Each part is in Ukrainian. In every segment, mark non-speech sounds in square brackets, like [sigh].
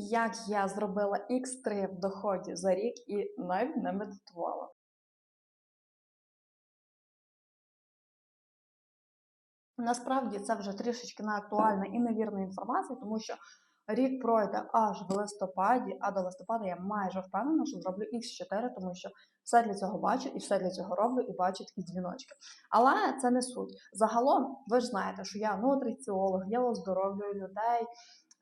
Як я зробила X3 в доході за рік і навіть не медитувала. Насправді це вже трішечки неактуальна і невірна інформація, тому що рік пройде аж в листопаді, а до листопада я майже впевнена, що зроблю X4, тому що все для цього бачу і все для цього роблю, і бачу такі дзвіночки. Але це не суть. Загалом, ви ж знаєте, що я нутриціолог, я оздоровлюю людей.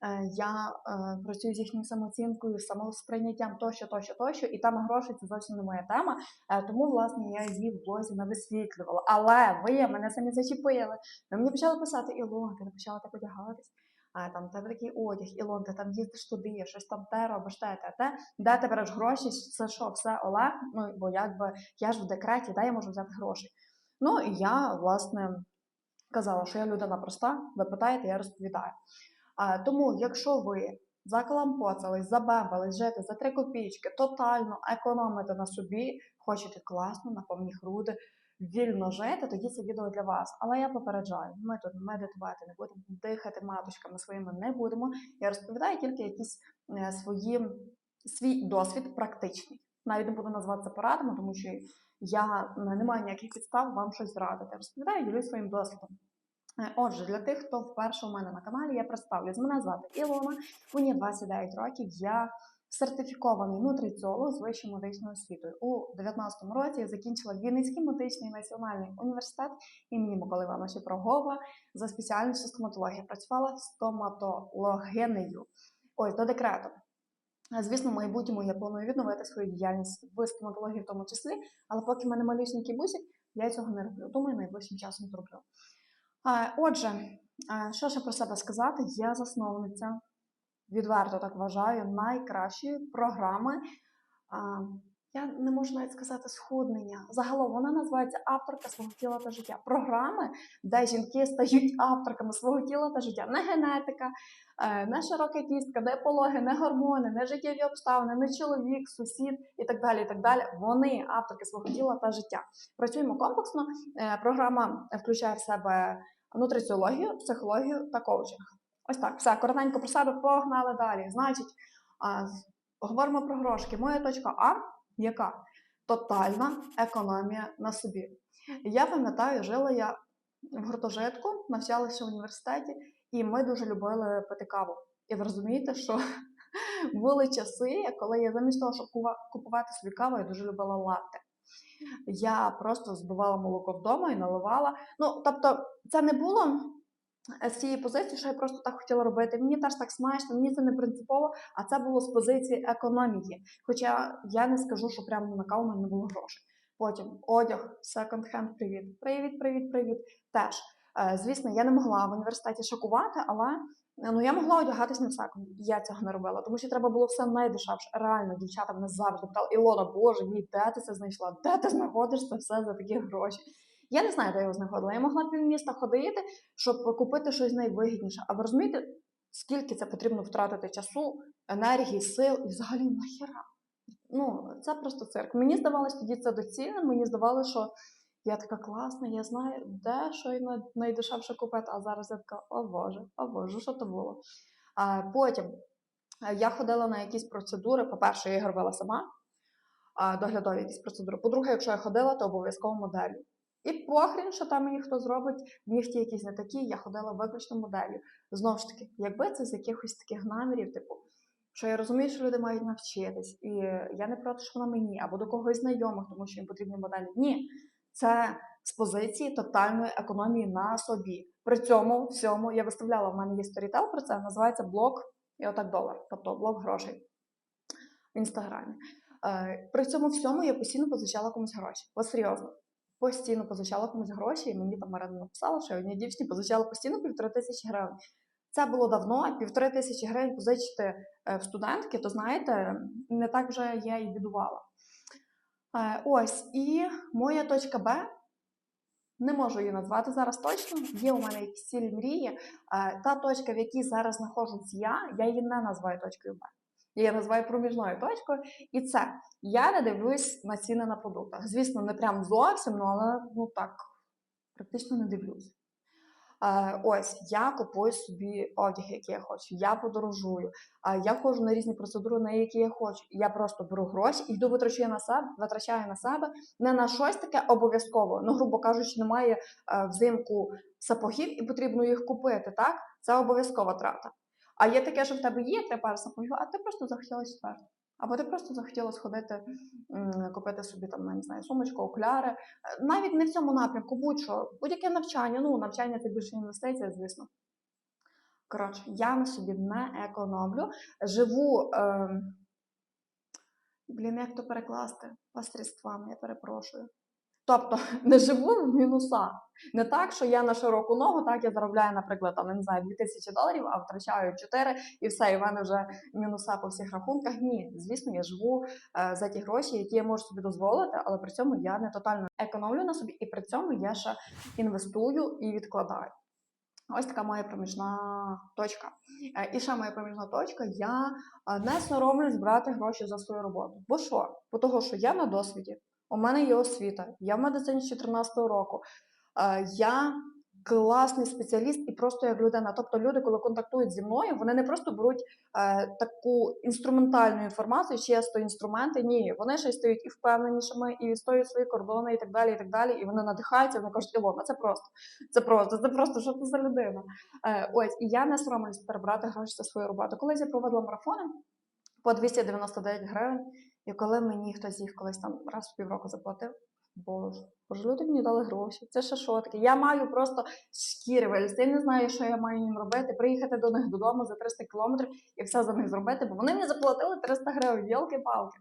Е, Я е, працюю з їхньою самооцінкою, самосприйняттям тощо, тощо, тощо, і тема грошей це зовсім не моя тема. Е, тому, власне, я її в блозі не висвітлювала. Але ви мене самі зачепили. Ви мені почали писати, Ілон, ти не почала так одягатись. А там тебе такий одяг, Ілон, ти там їздиш туди, щось там те робиш, те, те, те. Де ти береш гроші? Це що, все Олег? Ну, бо якби я ж в декреті, де я можу взяти гроші? Ну і я, власне, казала, що я людина проста, ви питаєте, я розповідаю. Тому, якщо ви закалампоцались, забебались жити за три копійки, тотально економите на собі, хочете класно, на повні груди, вільно жити, тоді це відео для вас. Але я попереджаю, ми тут медитувати не будемо, дихати маточками своїми не будемо. Я розповідаю тільки якісь е, свої, свій досвід практичний. Навіть не буду називати це порадами, тому що я не маю ніяких підстав вам щось зрадити. Розповідаю, ділюсь своїм досвідом. Е, Отже, для тих, хто вперше у мене на каналі, я представлюсь. Мене звати Ілона, мені 29 років. Я сертифікований нутриціолог з вищою медичною освітою. У 2019 році я закінчила Вінницький медичний національний університет імені Миколи Івановича Прогова за спеціальністю стоматологія. Працювала стоматологинею. Ось до декрету. Е, Звісно, в майбутньому я планую відновити свою діяльність в стоматології в тому числі, але поки в мене малюсенький бусик, я цього не роблю. Думаю, найближчим часом зроблю. Отже, що ще про себе сказати? Я засновниця, відверто так вважаю, найкращої програми. Я не можу навіть сказати схуднення. Загалом вона називається авторка свого тіла та життя. Програми, де жінки стають авторками свого тіла та життя. Не генетика, е, не широка кістка, не пологи, не гормони, не життєві обставини, не чоловік, сусід і так далі. і так далі. Вони авторки свого тіла та життя. Працюємо комплексно. Е, Програма включає в себе нутриціологію, психологію та коучинг. Ось так, все коротенько про себе погнали далі. Значить, а, говоримо про грошки. Моя точка А, яка тотальна економія на собі. Я пам'ятаю, жила я в гуртожитку, навчалася в університеті, і ми дуже любили пити каву. І ви розумієте, що [laughs] були часи, коли я замість того, щоб купувати собі каву, я дуже любила латте. Я просто збивала молоко вдома і наливала. Ну, тобто, це не було е, з цієї позиції, що я просто так хотіла робити. Мені теж так смачно, мені це не принципово, а це було з позиції економії. Хоча я не скажу, що прямо на каву мене не було грошей. Потім одяг, секонд-хенд, привіт. Привіт, привіт, привіт. Теж. Е, Звісно, я не могла в університеті шокувати, але е, ну, я могла одягатись не в секонд. Я цього не робила, тому що треба було все найдешевше. Реально, дівчата мене завжди питали, Ілона, боже мій, де ти це знайшла? Де ти знаходиш це все за такі гроші? Я не знаю, де його знаходила. Я могла півміста ходити, щоб купити щось найвигідніше. А ви розумієте, скільки це потрібно втратити часу, енергії, сил і взагалі нахіра? Ну, це просто цирк. Мені здавалось тоді це доцільно, мені здавалося, що я така класна, я знаю, де що й най- найдешевше купити, а зараз я така, о Боже, о Боже, що то було? А потім е, я ходила на якісь процедури. По-перше, я їх робила сама, доглядові якісь процедури. По-друге, якщо я ходила, то обов'язково моделлю. І похрін, що там мені хто зробить, нігті якісь не такі, я ходила виключно моделлю. Знову ж таки, якби це з якихось таких намірів, типу, що я розумію, що люди мають навчитись, і я не проти, що вона мені, або до когось знайомих, тому що їм потрібні моделі. Ні, це з позиції тотальної економії на собі. При цьому всьому я виставляла, в мене є сторітел про це, називається блок і отак долар, тобто блок грошей в інстаграмі. Е, При цьому всьому я постійно позичала комусь гроші. От серйозно. Постійно позичала комусь гроші, і мені там Марина написала, що я одній дівчині позичала постійно півтори тисячі гривень. Це було давно, півтори тисячі гривень позичити е, в студентки, то знаєте, не так вже я і бідувала. Е, Ось, і моя точка Б. Не можу її назвати зараз точно. Є у мене якісь цілі мрії. Е, Та точка, в якій зараз знаходжусь я, я її не називаю точкою Б. Я її називаю проміжною точкою. І це я не дивлюсь на ціни на продуктах. Звісно, не прям зовсім, ну але ну так, практично не дивлюсь. Е, ось я купую собі одяг, який я хочу. Я подорожую, е, я ходжу на різні процедури, на які я хочу. Я просто беру гроші і йду витрачаю на себе, витрачаю на себе не на щось таке обов'язково. Ну, грубо кажучи, немає е, взимку сапогів і потрібно їх купити. Так, це обов'язкова трата. А є таке, що в тебе є три пари сапогів, а ти просто захотіла четверту. Або ти просто захотіла сходити, купити собі там, не знаю, сумочку, окуляри. Навіть не в цьому напрямку, будь-що, будь-яке навчання. Ну, навчання це більше інвестиція, звісно. Коротше, я на собі не економлю. Живу. Е... Блін, як то перекласти? Посредствами, я перепрошую. Тобто [laughs] не живу в мінусах. Не так, що я на широку ногу, так я заробляю, наприклад, там, не знаю, 2000 доларів, а втрачаю 4 і все, і в мене вже мінуса по всіх рахунках. Ні, звісно, я живу е, за ті гроші, які я можу собі дозволити, але при цьому я не тотально економлю на собі, і при цьому я ще інвестую і відкладаю. Ось така моя проміжна точка. Е, І ще моя проміжна точка. Я е, не соромлюсь брати гроші за свою роботу. Бо що? Бо того, що я на досвіді, у мене є освіта, я в медицині з 14 року. Е, Я класний спеціаліст і просто як людина. Тобто люди, коли контактують зі мною, вони не просто беруть е, таку інструментальну інформацію, чисто інструменти. Ні, вони ще й стають і впевненішими, і відстоюють свої кордони, і так далі. І так далі. І вони надихаються, вони кажуть, Ілона, це просто, це просто, це просто що це за людина. Е, ось, і я не соромлюсь перебрати гроші за свою роботу. Колись я проводила марафони по 299 гривень, і коли мені хтось їх колись там раз в півроку заплатив. Боже, боже, люди мені дали гроші. Це таке? Я маю просто шкіри вилізти. Я не знаю, що я маю їм робити. Приїхати до них додому за 300 кілометрів і все за них зробити, бо вони мені заплатили 300 гривень, йолки-палки.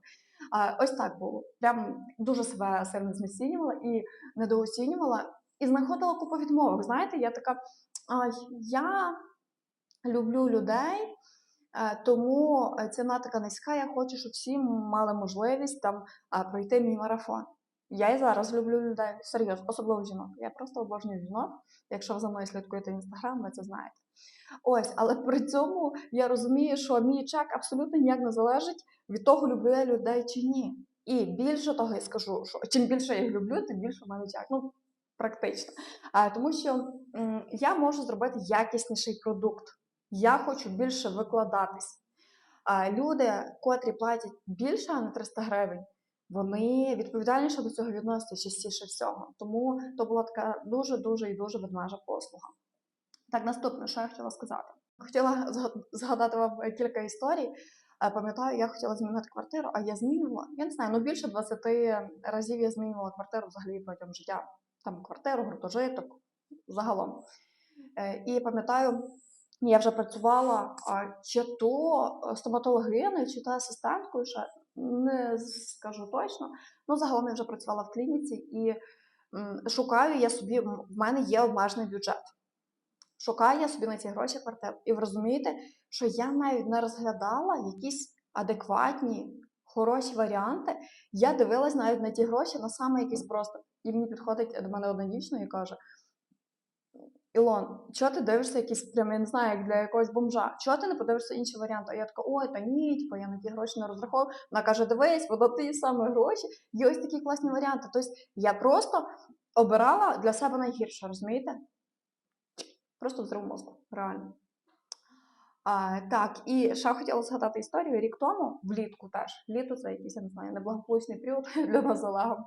А, ось так було. Прям дуже себе сильно знецінювала і недооцінювала, і знаходила купу відмовок. Знаєте, я така, а, я люблю людей. Е, Тому ціна така низька. Я хочу, щоб всі мали можливість там пройти мій марафон. Я і зараз люблю людей, серйозно, особливо жінок. Я просто обожнюю жінок. Якщо ви за мною слідкуєте в інстаграм, ви це знаєте. Ось, але при цьому я розумію, що мій чек абсолютно ніяк не залежить від того, люблю я людей чи ні. І більше того, я скажу, що чим більше я їх люблю, тим більше в мене чек. Ну, практично. А, тому що м, я можу зробити якісніший продукт. Я хочу більше викладатись. А люди, котрі платять більше, а не 300 гривень, вони відповідальніше до цього відносяться частіше всього. Тому то була така дуже дуже і дуже ведмежа послуга. Так, наступне, що я хотіла сказати. Хотіла згадати вам кілька історій. Пам'ятаю, я хотіла змінити квартиру, а я змінювала. Я не знаю, ну більше 20 разів я змінювала квартиру взагалі протягом життя. Там квартиру, гуртожиток, загалом. Е, І пам'ятаю, я вже працювала чи то стоматологиною, чи то асистенткою, ще не скажу точно. Ну, загалом я вже працювала в клініці і шукаю я собі, в мене є обмежений бюджет. Шукаю я собі на ці гроші квартиру. І ви розумієте, що я навіть не розглядала якісь адекватні, хороші варіанти. Я дивилась навіть на ті гроші, на саме якісь просто. І мені підходить до мене одна дівчина і каже: Ілон, чого ти дивишся якісь прям, я не знаю, як для якогось бомжа? Чого ти не подивишся інші варіанти? А я така, ой, та ні, типу, я на ті гроші не розраховую. Вона каже, дивись, воно ті саме гроші, є ось такі класні варіанти. Тобто я просто обирала для себе найгірше, розумієте? Просто взрив мозку, реально. А, так, і ще хотіла згадати історію рік тому, влітку теж. Літо це якийсь, я не знаю, неблагополучний період [laughs] для нас з Олегом.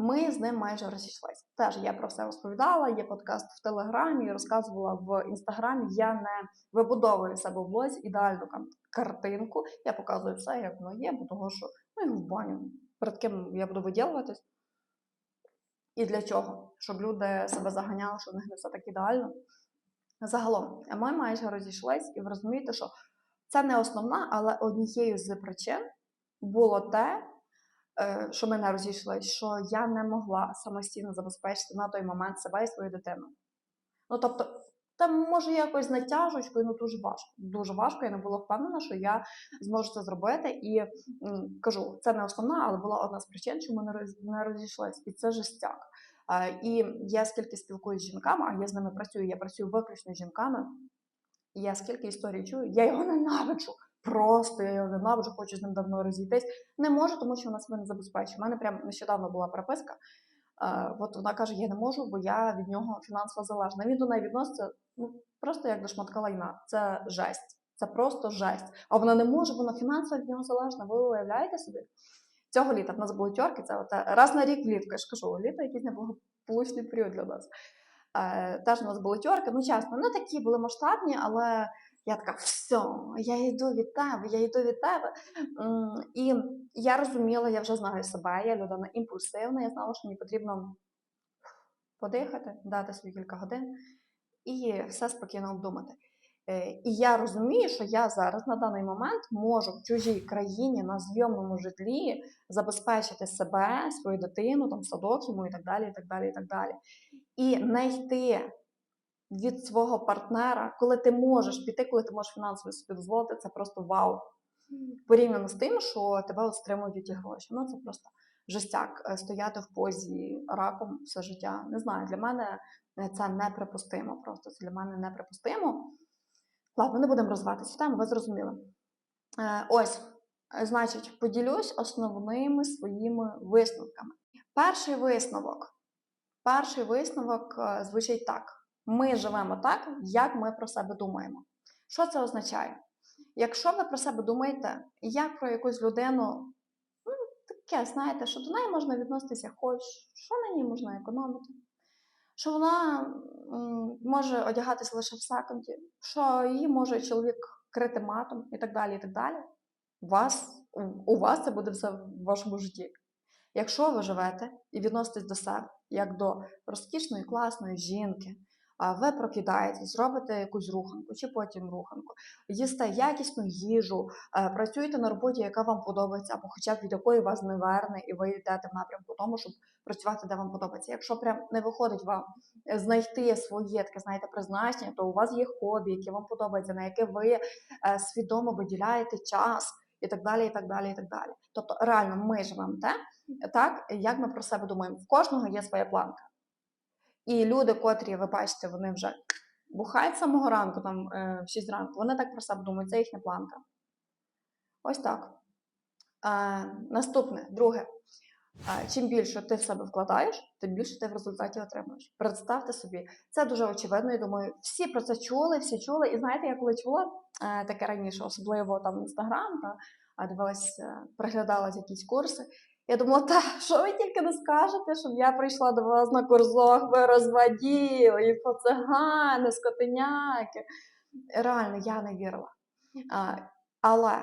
Ми з ним майже розійшлися. Теж я про все розповідала, є подкаст в Телеграмі, розказувала в інстаграмі. Я не вибудовую себе в блозі ідеальну картинку. Я показую все, як воно є, бо того, що ну, і в баню. Перед ким я буду виділуватись. І для чого? Щоб люди себе заганяли, що в них не все так ідеально. Загалом, ми майже розійшлись, і ви розумієте, що це не основна, але однією з причин було те, що ми не що я не могла самостійно забезпечити на той момент себе і свою дитину. Ну тобто, там може якось натяжечкою, ну дуже важко. Дуже важко. Я не була впевнена, що я зможу це зробити. І м, кажу, це не основна, але була одна з причин, чому не роз- не розійшлась. І це жестяк. А, І я скільки спілкуюся з жінками, а я з ними працюю, я працюю виключно з жінками. І я скільки історій чую, я його ненавиджу. Просто я його ненавиджу, хочу з ним давно розійтись. Не можу, тому що вона себе не забезпечує. У мене прям нещодавно була переписка. Е, От вона каже: я не можу, бо я від нього фінансово залежна. Він до неї відноситься ну, просто як до шматка лайна. Це жесть. Це просто жесть. А вона не може, вона фінансово від нього залежна. Ви уявляєте собі? Цього літа в нас були тьорки, це от, раз на рік влітку, я ж кажу, літо якийсь неблагополучний період для нас. Е, теж у нас були тьорки, ну чесно, не такі були масштабні, але я така, все, я йду від тебе, я йду від тебе. І я розуміла, я вже знаю себе, я людина імпульсивна, я знала, що мені потрібно подихати, дати собі кілька годин і все спокійно обдумати. Е, І я розумію, що я зараз на даний момент можу в чужій країні на зйомному житлі забезпечити себе, свою дитину, там садок йому і так далі, і так далі, і так далі. І не йти від свого партнера, коли ти можеш піти, коли ти можеш фінансово собі дозволити, це просто вау. Порівняно з тим, що тебе от стримують ті гроші. Ну це просто жестяк е, стояти в позі раком все життя. Не знаю, для мене е, це неприпустимо. Просто це для мене неприпустимо. Ладно, не будемо розвивати цю тему, ви зрозуміли. Е, ось, значить, поділюсь основними своїми висновками. Перший висновок. Перший висновок звучить так: ми живемо так, як ми про себе думаємо. Що це означає? Якщо ви про себе думаєте, як про якусь людину, ну, таке, знаєте, що до неї можна відноситися хочеш, що на ній можна економити, що вона може одягатися лише в секонді, що її може чоловік крити матом і так далі. і так далі. Вас, у- вас це буде все в вашому житті. Якщо ви живете і відноситесь до себе як до розкішної, класної жінки, ви прокидаєтесь, робите якусь руханку чи потім руханку, їсте якісну їжу, е, працюєте на роботі, яка вам подобається, або хоча б від якої вас не верне, і ви йдете в напрямку тому, щоб працювати, де вам подобається. Якщо прям не виходить вам е, знайти своє таке, знаєте, призначення, то у вас є хобі, які вам подобаються, на яке ви е, свідомо виділяєте час. І так далі, і так далі, і так далі. Тобто, реально, ми живемо те, так, як ми про себе думаємо. В кожного є своя планка. І люди, котрі, ви бачите, вони вже бухають з самого ранку, там е, в 6 ранку, вони так про себе думають, це їхня планка. Ось так. Е, наступне, друге. Е, чим більше ти в себе вкладаєш, тим більше ти в результаті отримуєш. Представте собі, це дуже очевидно. Я думаю, всі про це чули, всі чули. І знаєте, я коли чула таке раніше, особливо там інстаграм, та а дивилась, приглядала якісь курси. Я думала, та що ви тільки не скажете, щоб я прийшла до вас на курсах, ви розводіли, і поцигани, скотиняки. Реально, я не вірила. А, але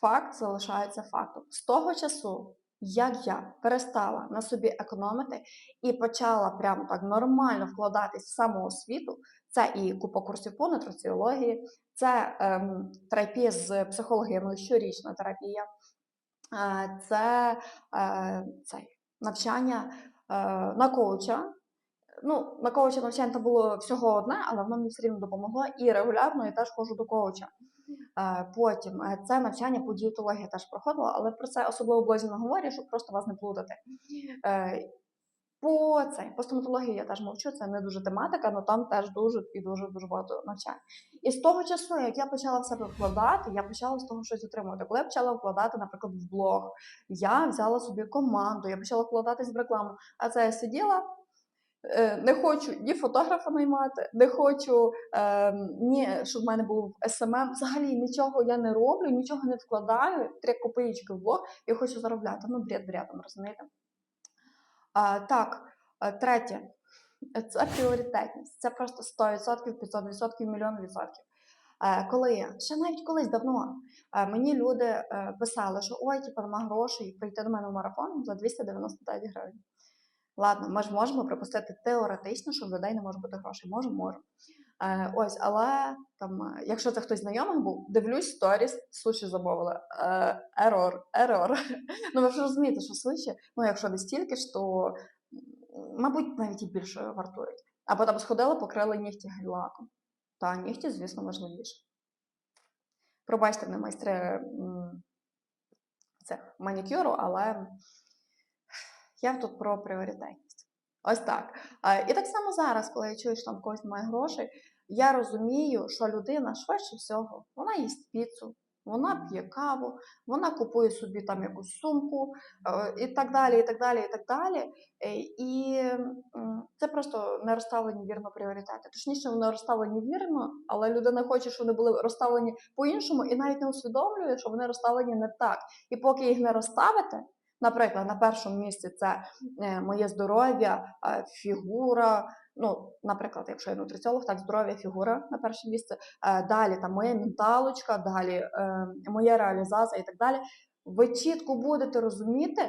факт залишається фактом. З того часу, як я перестала на собі економити і почала прямо так нормально вкладатись в самоосвіту, це і купа курсів по нутриціології, це ем, терапія з психологіями, щорічна терапія, це е, цей, навчання е, на коуча. Ну, на коуча навчання там було всього одне, але воно мені все рівно допомогло. І регулярно я теж ходжу до коуча. Е, Потім це навчання по дієтології теж проходила, але про це особливо блозі не говорю, щоб просто вас не плутати. По цей, по стоматології я теж мовчу, це не дуже тематика, але там теж дуже і дуже дуже багато навчань. І з того часу, як я почала в себе вкладати, я почала з того щось отримувати. Коли я почала вкладати, наприклад, в блог, я взяла собі команду, я почала вкладатись в рекламу. А це я сиділа. е, Не хочу ні фотографа наймати, не хочу е, ні, щоб в мене був СММ. Взагалі нічого я не роблю, нічого не вкладаю. Три копеїчки в блог, я хочу заробляти. Ну, бред брядом, розумієте? А, так, третє, це пріоритетність. Це просто 100%, 500%, мільйон відсотків. Е, Коли ще навіть колись давно е, мені люди е, писали, що ой, типу, нема грошей прийти до мене в марафон за 299 гривень. Ладно, ми ж можемо припустити теоретично, що в людей не може бути грошей. Можемо, можемо. Е, ось, але там, е, якщо це хтось знайомий був, дивлюсь сторіс, суші замовили. Е, ерор, ерор. [laughs] Ну ви ж розумієте, що суші, ну якщо не стільки ж, то мабуть навіть і більше вартують. Або там сходили, покрили нігті гель-лаком. Та нігті, звісно, важливіше. Пробачте, не майстри цих манікюру, але я тут про пріоритетність. Ось так. І так само зараз, коли я чую, що там когось немає грошей, я розумію, що людина швидше всього, вона їсть піцу, Вона п'є каву, вона купує собі там якусь сумку е, і так далі, і так далі, і так далі. Е, І це просто не розставлені вірно пріоритети. Точніше, вони розставлені вірно, але людина хоче, щоб вони були розставлені по-іншому, і навіть не усвідомлює, що вони розставлені не так. І поки їх не розставити, наприклад, на першому місці це е, моє здоров'я, е, фігура. Ну, наприклад, якщо я нутриціолог, так здоров'я, фігура на перше місце. Е, Далі там моя менталочка, далі моя реалізація і так далі. Ви чітко будете розуміти,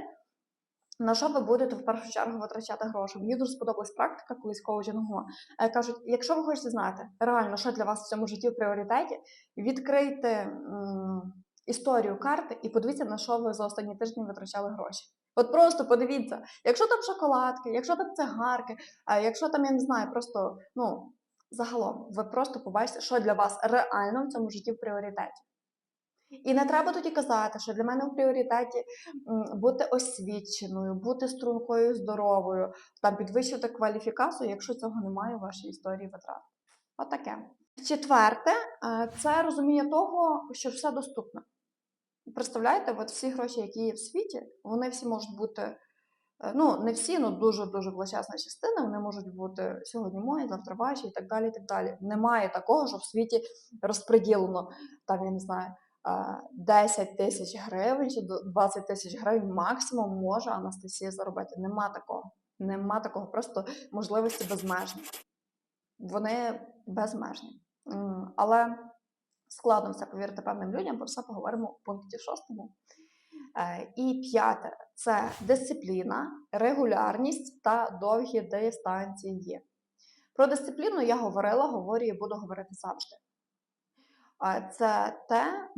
на що ви будете в першу чергу витрачати гроші. Мені дуже сподобалась практика колись коучингу. Кажуть, якщо ви хочете знати реально, що для вас в цьому житті в пріоритеті, відкрийте історію карти і подивіться, на що ви за останні тижні витрачали гроші. От просто подивіться, якщо там шоколадки, якщо там цигарки, якщо там, я не знаю, просто ну загалом, ви просто побачите, що для вас реально в цьому житті в пріоритеті. І не треба тоді казати, що для мене в пріоритеті бути освіченою, бути стрункою, здоровою, там підвищити кваліфікацію, якщо цього немає у вашій історії витрат. Отаке. Четверте, е, це розуміння того, що все доступно. Представляєте, от всі гроші, які є в світі, вони всі можуть бути. е, Ну, не всі, ну дуже дуже величезна частина. Вони можуть бути сьогодні мої, завтра ваші і так далі. і так далі. Немає такого, що в світі розподілено там, я не знаю, е, 10 тисяч гривень чи 20 тисяч гривень максимум може Анастасія заробити. Нема такого. Нема такого, просто можливості безмежні. Вони безмежні. Але складно все повірити певним людям, про все поговоримо в пункті шостому. Е, І п'яте це дисципліна, регулярність та довгі дистанції. Про дисципліну я говорила, говорю і буду говорити завжди. Е, Це те,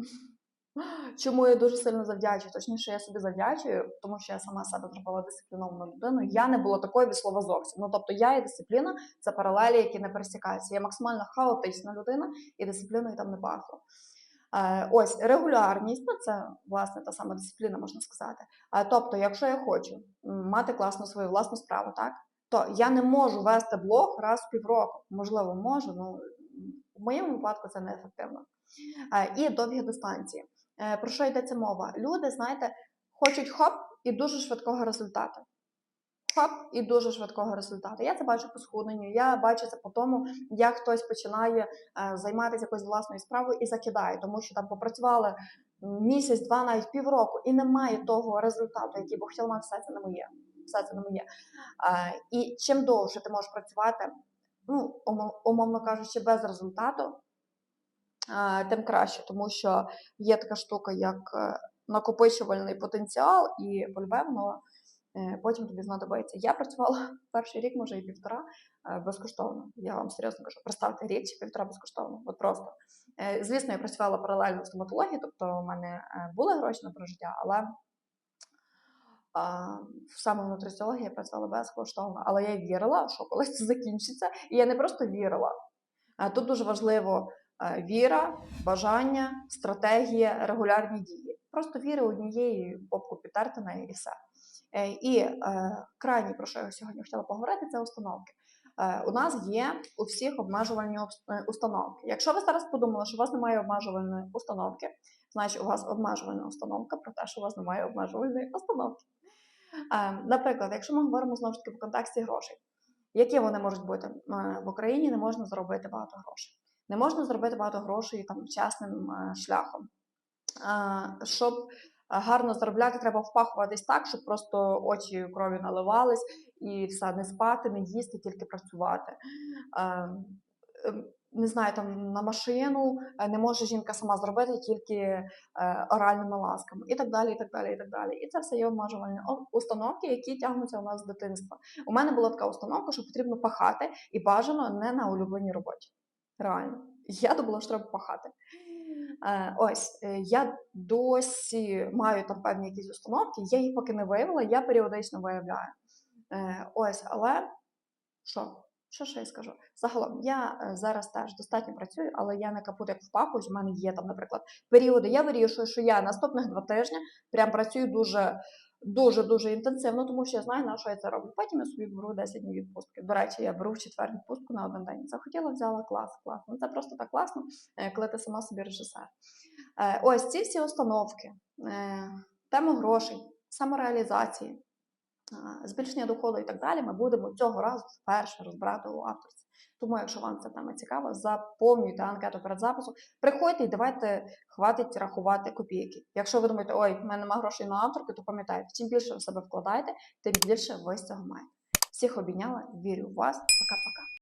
чому я дуже сильно завдячую. Точніше, я собі завдячую, тому що я сама себе зробила дисципліновану людину. Я не була такою від слова зовсім. Ну тобто я і дисципліна це паралелі, які не пересікаються. Я максимально хаотична людина, і дисципліною там не пахло. Е, Ось регулярність, ну це власне та сама дисципліна, можна сказати. Е, Тобто, якщо я хочу мати класну свою власну справу, так то я не можу вести блог раз в півроку. Можливо, можу, але в моєму випадку це неефективно. Е, І довгі дистанції. Е, Про що йдеться мова? Люди, знаєте, хочуть хоп і дуже швидкого результату. Хоп і дуже швидкого результату. Я це бачу по схудненню, я бачу це по тому, як хтось починає е, займатися якоюсь власною справою і закидає, тому що там попрацювали місяць, два, навіть півроку, і немає того результату, який би хотів мати, все це не моє. Все це не моє. Е, І чим довше ти можеш працювати, ну, умовно кажучи, без результату, тим краще, тому що є така штука, як е, накопичувальний потенціал, і по-любому е, потім тобі знадобиться. Я працювала [laughs] перший рік, може і півтора, е, безкоштовно. Я вам серйозно кажу, представте рік чи півтора безкоштовно. От просто. Е, Звісно, я працювала паралельно в стоматології, тобто у мене були гроші на прожиття, але а, саме в нутриціології я працювала безкоштовно. Але я вірила, що колись це закінчиться. І я не просто вірила. Тут дуже важливо віра, бажання, стратегія, регулярні дії. Просто віри однієї попку підтерти неї і все. Е, І е, крайній, про що я сьогодні хотіла поговорити, це установки. Е, У нас є у всіх обмежувальні е, установки. Якщо ви зараз подумали, що у вас немає обмежувальної установки, значить у вас обмежувальна установка про те, що у вас немає обмежувальної установки. Е, Наприклад, якщо ми говоримо знову ж таки в контексті грошей, які вони можуть бути? Е, В Україні не можна заробити багато грошей. Не можна зробити багато грошей там чесним е, шляхом. Е, Щоб гарно заробляти, треба впахуватись так, щоб просто очі крові наливались і все, не спати, не їсти, тільки працювати. Е, Не знаю, там на машину не може жінка сама зробити тільки е, оральними ласками, і так далі, і так далі, і так далі. І це все є обмежувальні установки, які тягнуться у нас з дитинства. У мене була така установка, що потрібно пахати і бажано не на улюбленій роботі. Реально. Я думала, що треба пахати. Е, ось е, я досі маю там певні якісь установки, я їх поки не виявила, я періодично виявляю. Е, ось, але що? Що ще я скажу? Загалом, я е, зараз теж достатньо працюю, але я не капут як впахуюсь. У мене є там, наприклад, періоди. Я вирішую, що я наступних два тижні прям працюю дуже дуже-дуже інтенсивно, тому що я знаю, на що я це роблю. Потім я собі беру 10 днів відпустки. До речі, я беру в четвер відпустку на один день. Захотіла, взяла клас, клас. Ну це просто так класно, е, коли ти сама собі режисер. Е, Ось ці всі установки, е, тема грошей, самореалізації, збільшення доходу і так далі. Ми будемо цього разу вперше розбирати у авторці. Тому, якщо вам ця тема цікава, заповнюйте анкету перед записом. Приходьте і давайте хватить рахувати копійки. Якщо ви думаєте, ой, в мене немає грошей на авторки, то пам'ятайте, чим більше ви себе вкладаєте, тим більше ви з цього маєте. Всіх обійняла, вірю в вас. Пока-пока.